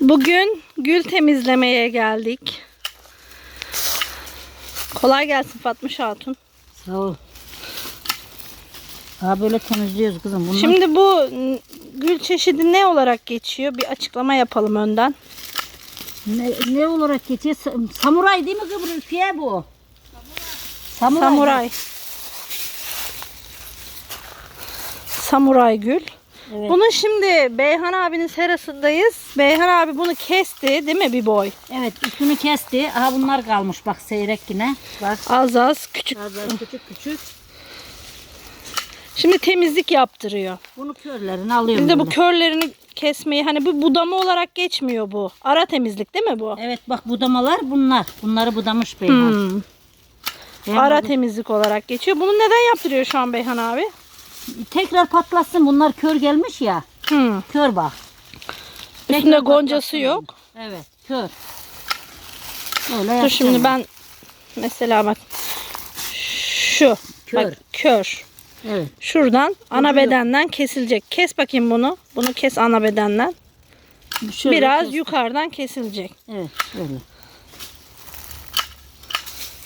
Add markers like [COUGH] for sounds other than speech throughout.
Bugün gül temizlemeye geldik. Kolay gelsin Fatmış Hatun. Sağ ol. Ha böyle temizliyoruz kızım. Bunlar Şimdi bu gül çeşidi ne olarak geçiyor? Bir açıklama yapalım önden. ne, ne olarak geçiyor? Sa- Samuray değil mi kıbrıs fiye bu? Samuray. Samuray. Samuray gül. Evet. Bunun şimdi Beyhan abinin serasındayız. Beyhan abi bunu kesti değil mi bir boy? Evet üstünü kesti. Aha bunlar kalmış bak seyrek yine. Bak. Az az küçük. Az az küçük küçük. Şimdi temizlik yaptırıyor. Bunu körlerini alıyorum. Biz de bu körlerini kesmeyi hani bu budama olarak geçmiyor bu. Ara temizlik değil mi bu? Evet bak budamalar bunlar. Bunları budamış beyler. Hmm. Ara temizlik olarak geçiyor. Bunu neden yaptırıyor şu an Beyhan abi? Tekrar patlasın. Bunlar kör gelmiş ya. Hmm. Kör bak. Üstünde Tekrar goncası patlatsın yok. Evet kör. Öyle Dur şimdi ben mesela bak şu Kör. bak kör. Evet. Şuradan ana yok. bedenden kesilecek. Kes bakayım bunu. Bunu kes ana bedenden. Şöyle Biraz kes- yukarıdan kesilecek. Evet öyle.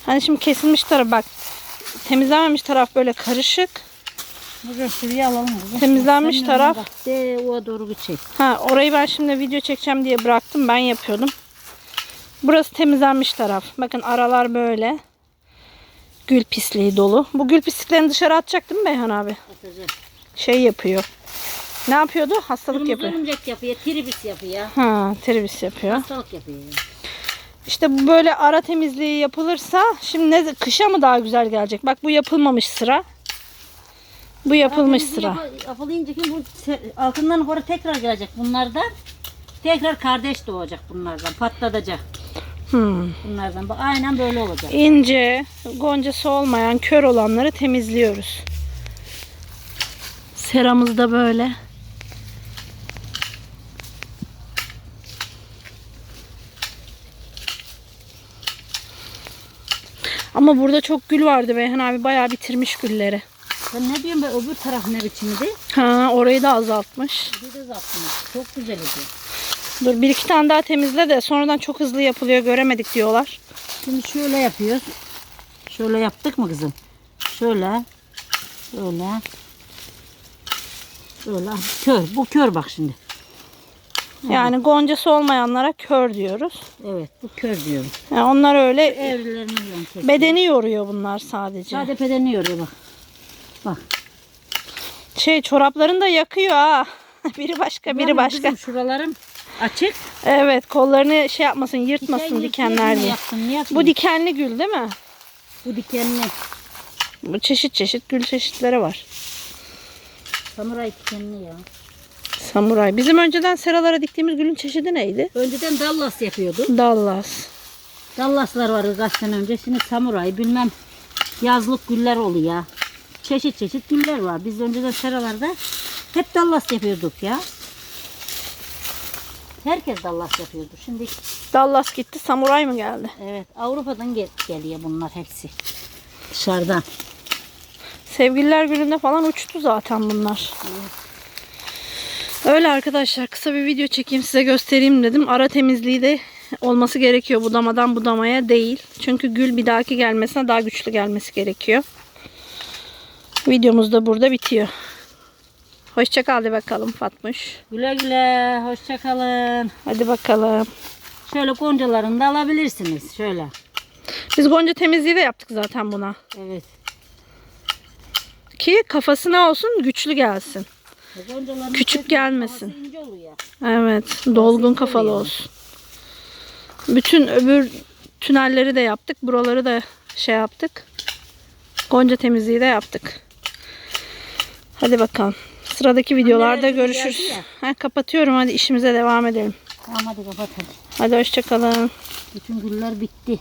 Hani şimdi kesilmiş taraf bak temizlenmemiş taraf böyle karışık. Burada şuraya alalım. kızım. Temizlenmiş taraf. bak, De o doğru çek. Ha orayı ben şimdi video çekeceğim diye bıraktım. Ben yapıyordum. Burası temizlenmiş taraf. Bakın aralar böyle. Gül pisliği dolu. Bu gül pisliklerini dışarı atacak değil mi Beyhan abi? Atacağım. Şey yapıyor. Ne yapıyordu? Hastalık Kırmızı yapıyor. örümcek yapıyor. Tribis yapıyor. Ha, tervis yapıyor. Hastalık yapıyor. ya. İşte böyle ara temizliği yapılırsa şimdi ne kışa mı daha güzel gelecek? Bak bu yapılmamış sıra. Bu yapılmış sıra. yap- Yapılayınca ki bu altından yukarı tekrar gelecek bunlardan. Tekrar kardeş doğacak bunlardan. Patlatacak Hmm. bunlardan. Bak, Aynen böyle olacak. İnce, goncası olmayan, kör olanları temizliyoruz. Seramız da böyle. Ama burada çok gül vardı Beyhan abi. Bayağı bitirmiş gülleri. Sen ne diyorsun be öbür taraf ne biçimdi? Ha, orayı da azaltmış. Bir de zaptınız. Çok güzel idi. Dur bir iki tane daha temizle de sonradan çok hızlı yapılıyor göremedik diyorlar. Şimdi şöyle yapıyoruz. Şöyle yaptık mı kızım? Şöyle. Şöyle. Şöyle. Kör. Bu kör bak şimdi. Yani goncası olmayanlara kör diyoruz. Evet. Bu kör diyorum. Yani onlar öyle tek. bedeni yoruyor bunlar sadece. Sade pedeni yoruyor bak. Bak. Şey çoraplarını da yakıyor ha. [LAUGHS] biri başka biri başka. Kızım şuralarım açık. Evet kollarını şey yapmasın yırtmasın Diken dikenler diye. Yaptım, Bu dikenli gül değil mi? bu dikenli. Bu çeşit çeşit gül çeşitleri var. Samuray dikenli ya. Samuray. Bizim önceden seralara diktiğimiz gülün çeşidi neydi? Önceden Dallas yapıyordu. Dallas. Dallaslar vardı kaç sene önce. Şimdi samuray bilmem yazlık güller oluyor. Çeşit çeşit güller var. Biz önceden seralarda hep Dallas yapıyorduk ya. Herkes Dallas yapıyordu. Şimdi Dallas gitti samuray mı geldi? evet Avrupa'dan gel- geliyor bunlar hepsi. Dışarıdan. Sevgililer gününde falan uçtu zaten bunlar. Öyle arkadaşlar kısa bir video çekeyim size göstereyim dedim. Ara temizliği de olması gerekiyor budamadan budamaya değil. Çünkü gül bir dahaki gelmesine daha güçlü gelmesi gerekiyor. Videomuz da burada bitiyor. Hoşçakal de bakalım Fatmuş. Güle güle. Hoşça kalın. Hadi bakalım. Şöyle goncalarını da alabilirsiniz. Şöyle. Biz gonca temizliği de yaptık zaten buna. Evet. Ki kafasına olsun güçlü gelsin. Goncaların Küçük gelmesin. ince oluyor. Evet, dolgun kafalı oluyor. olsun. Bütün öbür tünelleri de yaptık. Buraları da şey yaptık. Gonca temizliği de yaptık. Hadi bakalım. Sıradaki videolarda günü görüşürüz. Ha, kapatıyorum. Hadi işimize devam edelim. Tamam hadi kapat hadi. Hadi hoşçakalın. Bütün güller bitti.